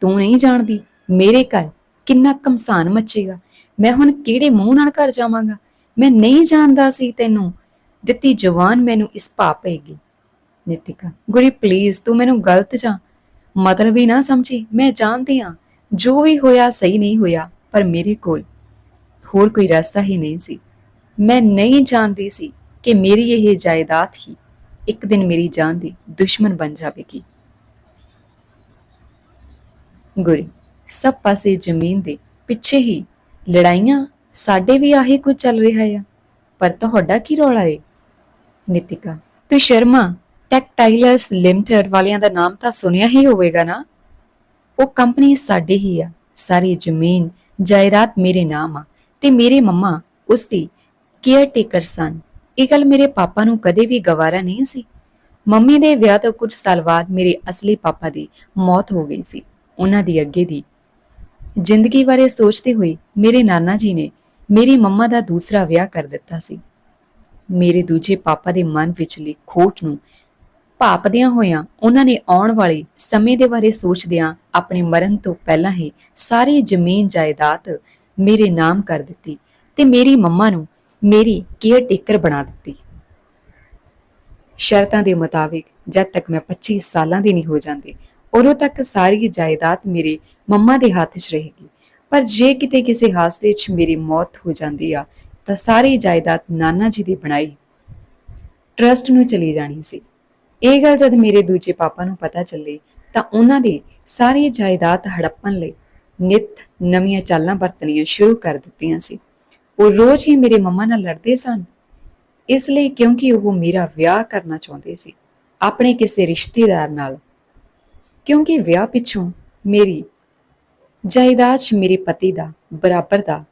ਤੂੰ ਨਹੀਂ ਜਾਣਦੀ, ਮੇਰੇ ਘਰ ਕਿੰਨਾ ਕਮਸਾਨ ਮੱਚੇਗਾ। ਮੈਂ ਹੁਣ ਕਿਹੜੇ ਮੂੰਹ ਨਾਲ ਘਰ ਜਾਵਾਂਗਾ? ਮੈਂ ਨਹੀਂ ਜਾਣਦਾ ਸੀ ਤੈਨੂੰ। ਦਿੱਤੀ ਜਵਾਨ ਮੈਨੂੰ ਇਸ ਪਾ ਪਏਗੀ ਨਿਤਿਕਾ ਗੁਰੀ ਪਲੀਜ਼ ਤੂੰ ਮੈਨੂੰ ਗਲਤ ਜਾਂ। ਮਤਲਬ ਹੀ ਨਾ ਸਮਝੀ, ਮੈਂ ਜਾਣਦੀ ਹਾਂ, ਜੋ ਵੀ ਹੋਇਆ ਸਹੀ ਨਹੀਂ ਹੋਇਆ, ਪਰ ਮੇਰੇ ਕੋਲ ਹੋਰ ਕੋਈ ਰਸਤਾ ਹੀ ਨਹੀਂ ਸੀ। ਮੈਂ ਨਹੀਂ ਜਾਣਦੀ ਸੀ ਕਿ ਮੇਰੀ ਇਹ ਜਾਇਦਾਦ ਹੀ ਇੱਕ ਦਿਨ ਮੇਰੀ ਜਾਨ ਦੀ ਦੁਸ਼ਮਣ ਬਣ ਜਾਵੇਗੀ। ਗੁਰੀ, ਸਭ ਪਾਸੇ ਜ਼ਮੀਨ ਦੇ ਪਿੱਛੇ ਹੀ ਲੜਾਈਆਂ ਸਾਡੇ ਵੀ ਆਹੀ ਕੁਝ ਚੱਲ ਰਿਹਾ ਆ। ਪਰ ਤੁਹਾਡਾ ਕੀ ਰੌਲਾ ਏ? ਨਿਤਿਕਾ, ਤੂੰ ਸ਼ਰਮਾ ਟੈਕਟਾਈਲਰਸ ਲਿਮਟਿਡ ਵਾਲਿਆਂ ਦਾ ਨਾਮ ਤਾਂ ਸੁਣਿਆ ਹੀ ਹੋਵੇਗਾ ਨਾ? ਉਹ ਕੰਪਨੀ ਸਾਡੇ ਹੀ ਆ, ਸਾਰੀ ਜ਼ਮੀਨ ਜਾਇਦਾਦ ਮੇਰੇ ਨਾਮ ਆ ਤੇ ਮੇਰੇ ਮੰਮਾ ਉਸ ਦੀ ਕੇਅਰ ਟੇਕਰ ਸਨ। ਇਹ ਗੱਲ ਮੇਰੇ ਪਾਪਾ ਨੂੰ ਕਦੇ ਵੀ ਗਵਾਰਾ ਨਹੀਂ ਸੀ। ਮੰਮੀ ਦੇ ਵਿਆਹ ਤੋਂ ਕੁਝ ਸਾਲ ਬਾਅਦ ਮੇਰੇ ਅਸਲੀ ਪਾਪਾ ਦੀ ਮੌਤ ਹੋ ਗਈ ਸੀ। ਉਹਨਾਂ ਦੀ ਅੱਗੇ ਦੀ। ਜ਼ਿੰਦਗੀ ਬਾਰੇ ਸੋਚਦੇ ਹੋਏ ਮੇਰੇ ਨਾਨਾ ਜੀ ਨੇ ਮੇਰੀ ਮੰਮਾ ਦਾ ਦੂਸਰਾ ਵਿਆਹ ਕਰ ਦਿੱਤਾ ਸੀ। ਮੇਰੇ ਦੂਜੇ ਪਾਪਾ ਦੇ ਮਨ ਵਿਚਲੀ ਖੋਟ ਨੂੰ ਭਾਪਦਿਆਂ ਹੋਇਆਂ ਉਹਨਾਂ ਨੇ ਆਉਣ ਵਾਲੇ ਸਮੇਂ ਦੇ ਬਾਰੇ ਸੋਚਦਿਆਂ ਆਪਣੇ ਮਰਨ ਤੋਂ ਪਹਿਲਾਂ ਹੀ ਸਾਰੀ ਜ਼ਮੀਨ ਜਾਇਦਾਦ ਮੇਰੇ ਨਾਮ ਕਰ ਦਿੱਤੀ ਤੇ ਮੇਰੀ ਮੰਮਾ ਨੂੰ ਮੇਰੀ ਕੇਅਰ ਟੇਕਰ ਬਣਾ ਦਿੱਤੀ। ਸ਼ਰਤਾਂ ਦੇ ਮੁਤਾਬਿਕ ਜਦ ਤੱਕ ਮੈਂ 25 ਸਾਲਾਂ ਦੀ ਨਹੀਂ ਹੋ ਜਾਂਦੀ ਉਦੋਂ ਤੱਕ ਸਾਰੀ ਜਾਇਦਾਦ ਮੇਰੇ ਮੰਮਾ ਦੇ ਹੱਥ 'ਚ ਰਹੇਗੀ। ਪਰ ਜੇ ਕਿਤੇ ਕਿਸੇ ਹਾਦਸੇ 'ਚ ਮੇਰੀ ਮੌਤ ਹੋ ਜਾਂਦੀ ਆ, ਤਾਂ ਸਾਰੀ ਜਾਇਦਾਦ ਨਾਨਾ ਜੀ ਦੀ ਬਣਾਈ ਟਰਸਟ ਨੂੰ ਚਲੀ ਜਾਣੀ ਸੀ। ਇਹ ਗੱਲ ਜਦ ਮੇਰੇ ਦੂਜੇ ਪਾਪਾ ਨੂੰ ਪਤਾ ਚੱਲੀ, ਤਾਂ ਉਹਨਾਂ ਦੇ ਸਾਰੀ ਜਾਇਦਾਦ ਹੜੱਪਣ ਲਈ ਨਿਤ ਨਵੀਆਂ ਚਾਲਾਂ ਵਰਤਣੀਆਂ ਸ਼ੁਰੂ ਕਰ ਦਿੱਤੀਆਂ ਸੀ। ਉਹ ਰੋਜ਼ ਹੀ ਮੇਰੇ ਮੰਮਾ ਨਾਲ ਲੜਦੇ ਸਨ। ਇਸ ਲਈ ਕਿਉਂਕਿ ਉਹ ਮੇਰਾ ਵਿਆਹ ਕਰਨਾ ਚਾਹੁੰਦੇ ਸੀ, ਆਪਣੇ ਕਿਸੇ ਰਿਸ਼ਤੇਦਾਰ ਨਾਲ ਕਿਉਂਕਿ ਵਿਆਹ ਪਿੱਛੋਂ ਮੇਰੀ ਜਾਇਦਾਦ 'ਚ ਮੇਰੇ ਪਤੀ ਦਾ, ਬਰਾਬਰ ਦਾ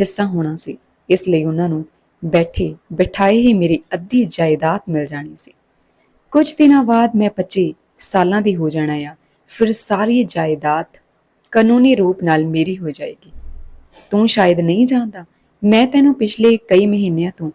ਹਿੱਸਾ ਹੋਣਾ ਸੀ। ਇਸ ਲਈ ਉਹਨਾਂ ਨੂੰ ਬੈਠੇ, ਬਿਠਾਏ ਹੀ ਮੇਰੀ ਅੱਧੀ ਜਾਇਦਾਦ ਮਿਲ ਜਾਣੀ ਸੀ। ਕੁਝ ਦਿਨਾਂ ਬਾਅਦ ਮੈਂ 25 ਸਾਲਾਂ ਦੀ ਹੋ ਜਾਣਾ ਆ, ਫਿਰ ਸਾਰੀ ਜਾਇਦਾਦ ਕਾਨੂੰਨੀ ਰੂਪ ਨਾਲ ਮੇਰੀ ਹੋ ਜਾਏਗੀ। ਤੂੰ ਸ਼ਾਇਦ ਨਹੀਂ ਜਾਣਦਾ, ਮੈਂ ਤੈਨੂੰ ਪਿਛਲੇ ਕਈ ਮਹੀਨਿਆਂ ਤੋਂ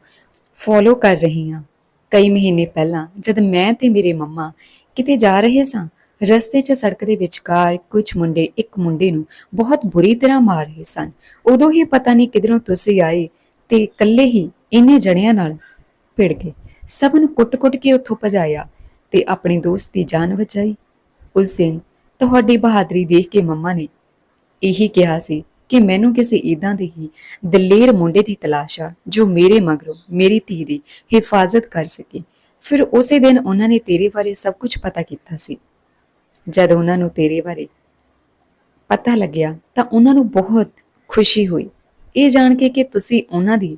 ਫੋਲੋ ਕਰ ਰਹੀ ਹਾਂ। ਕਈ ਮਹੀਨੇ ਪਹਿਲਾਂ ਜਦ ਮੈਂ ਤੇ ਮੇਰੇ ਮੰਮਾ ਕਿਤੇ ਜਾ ਰਹੇ ਸਾਂ ਰਸਤੇ 'ਚ ਸੜਕ ਦੇ ਵਿਚਕਾਰ ਕੁਝ ਮੁੰਡੇ ਇੱਕ ਮੁੰਡੇ ਨੂੰ ਬਹੁਤ ਬੁਰੀ ਤਰ੍ਹਾਂ ਮਾਰ ਰਹੇ ਸਨ। ਉਦੋਂ ਹੀ ਪਤਾ ਨਹੀਂ ਕਿਧਰੋਂ ਤੁਸੀਂ ਆਏ ਤੇ ਇਕੱਲੇ ਹੀ ਇੰਨੇ ਜਣਿਆਂ ਨਾਲ ਭਿੜ ਗਏ। ਸਭ ਨੂੰ ਕੁੱਟ-ਕੁੱਟ ਕੇ ਉੱਥੋਂ ਭਜਾਇਆ ਤੇ ਆਪਣੇ ਦੋਸਤ ਦੀ ਜਾਨ ਬਚਾਈ। ਉਸ ਦਿਨ ਤੁਹਾਡੀ ਬਹਾਦਰੀ ਦੇਖ ਕੇ ਮੰਮਾ ਨੇ ਇਹੀ ਕਿਹਾ ਸੀ ਕਿ ਮੈਨੂੰ ਕਿਸੇ ਇਦਾਂ ਦੇ ਹੀ ਦਲੇਰ ਮੁੰਡੇ ਦੀ ਤਲਾਸ਼ ਆ, ਜੋ ਮੇਰੇ ਮਗਰੋਂ ਮੇਰੀ ਧੀ ਦੀ ਹਿਫਾਜ਼ਤ ਕਰ ਸਕੇ। ਫਿਰ ਉਸੇ ਦਿਨ ਉਹਨਾਂ ਨੇ ਤੇਰੇ ਬਾਰੇ ਸਭ ਕੁਝ ਪਤਾ ਕੀਤਾ ਸੀ। ਜਦ ਉਹਨਾਂ ਨੂੰ ਤੇਰੇ ਬਾਰੇ ਪਤਾ ਲੱਗਿਆ ਤਾਂ ਉਹਨਾਂ ਨੂੰ ਬਹੁਤ ਖੁਸ਼ੀ ਹੋਈ। ਇਹ ਜਾਣ ਕੇ ਕਿ ਤੁਸੀਂ ਉਹਨਾਂ ਦੀ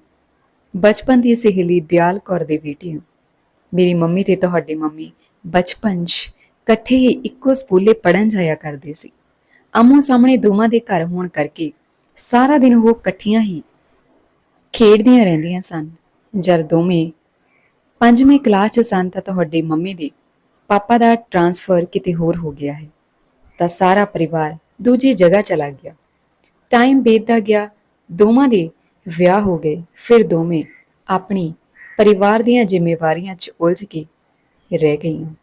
ਬਚਪਨ ਦੀ ਸਹੇਲੀ ਦਿਆਲ ਕੌਰ ਦੇ ਬੇਟੇ ਹੋ। ਮੇਰੀ ਮੰਮੀ ਤੇ ਤੁਹਾਡੀ ਮੰਮੀ ਬਚਪਨ 'ਚ ਇਕੱਠੇ ਹੀ ਇੱਕੋ ਸਕੂਲੇ ਪੜਨ ਜਾਇਆ ਕਰਦੇ ਸੀ। ਆਮੋ ਸਾਹਮਣੇ ਦੋਵਾਂ ਦੇ ਘਰ ਹੋਣ ਕਰਕੇ ਸਾਰਾ ਦਿਨ ਉਹ ਇਕੱਠੀਆਂ ਹੀ ਖੇਡਦੀਆਂ ਰਹਿੰਦੀਆਂ ਸਨ। ਜਦ ਦੋਵੇਂ ਪੰਜਵੀਂ ਕਲਾਸ 'ਚ ਸਨ ਤਾਂ ਤੁਹਾਡੀ ਮੰਮੀ ਦੇ ਪਾਪਾ ਦਾ ਟਰਾਂਸਫਰ ਕਿਤੇ ਹੋਰ ਹੋ ਗਿਆ ਹੈ, ਤਾਂ ਸਾਰਾ ਪਰਿਵਾਰ ਦੂਜੀ ਜਗ੍ਹਾ ਚਲਾ ਗਿਆ। ਟਾਈਮ ਬੀਤਦਾ ਗਿਆ, ਦੋਵਾਂ ਦੇ ਵਿਆਹ ਹੋ ਗਏ, ਫਿਰ ਦੋਵੇਂ ਆਪਣੀ ਪਰਿਵਾਰ ਦੀਆਂ ਜ਼ਿੰਮੇਵਾਰੀਆਂ 'ਚ ਉਲਝ ਕੇ ਰਹਿ ਗਈਆਂ।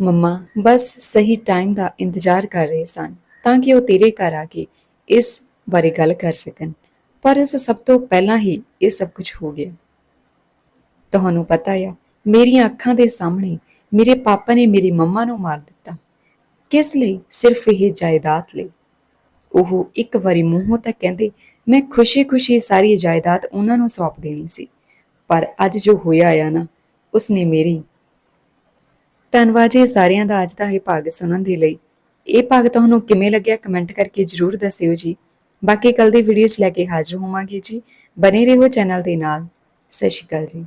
ਮੰਮਾ, ਬਸ ਸਹੀ ਟਾਈਮ ਦਾ ਇੰਤਜ਼ਾਰ ਕਰ ਰਹੇ ਸਨ, ਤਾਂ ਕਿ ਉਹ ਤੇਰੇ ਘਰ ਆ ਕੇ ਇਸ ਬਾਰੇ ਗੱਲ ਕਰ ਸਕਣ, ਪਰ ਉਸ ਸਭ ਤੋਂ ਪਹਿਲਾਂ ਹੀ ਇਹ ਸਭ ਕੁਝ ਹੋ ਗਿਆ। ਤੁਹਾਨੂੰ ਪਤਾ ਆ ਮੇਰੀਆਂ ਅੱਖਾਂ ਦੇ ਸਾਹਮਣੇ ਮੇਰੇ ਪਾਪਾ ਨੇ ਮੇਰੀ ਮੰਮਾ ਨੂੰ ਮਾਰ ਦਿੱਤਾ। ਕਿਸ ਲਈ? ਸਿਰਫ ਇਹ ਜਾਇਦਾਦ ਲਈ। ਉਹ ਇੱਕ ਵਾਰੀ ਮੂੰਹੋਂ ਤਾਂ ਕਹਿੰਦੇ, ਮੈਂ ਖੁਸ਼ੀ-ਖੁਸ਼ੀ ਸਾਰੀ ਜਾਇਦਾਦ ਉਹਨਾਂ ਨੂੰ ਸੌਂਪ ਦੇਣੀ ਸੀ। ਪਰ ਅੱਜ ਜੋ ਹੋਇਆ ਆ ਨਾ, ਉਸਨੇ ਮੇਰੀ ਧੰਨਵਾਦ ਜੀ ਸਾਰਿਆਂ ਦਾ ਅੱਜ ਦਾ ਇਹ ਭਾਗ ਸੁਣਨ ਦੇ ਲਈ। ਇਹ ਭਾਗ ਤੁਹਾਨੂੰ ਕਿਵੇਂ ਲੱਗਿਆ ਕਮੈਂਟ ਕਰਕੇ ਜਰੂਰ ਦੱਸਿਓ ਜੀ। ਬਾਕੀ ਕੱਲ ਦੀ ਵੀਡੀਓਜ਼ ਲੈ ਕੇ ਹਾਜ਼ਰ ਹੋਵਾਂਗੇ ਜੀ। ਬਨੇ ਰਹੋ ਚੈਨਲ ਦੇ ਨਾਲ। ਸਤਿ ਸ਼੍ਰੀ ਅਕਾਲ ਜੀ।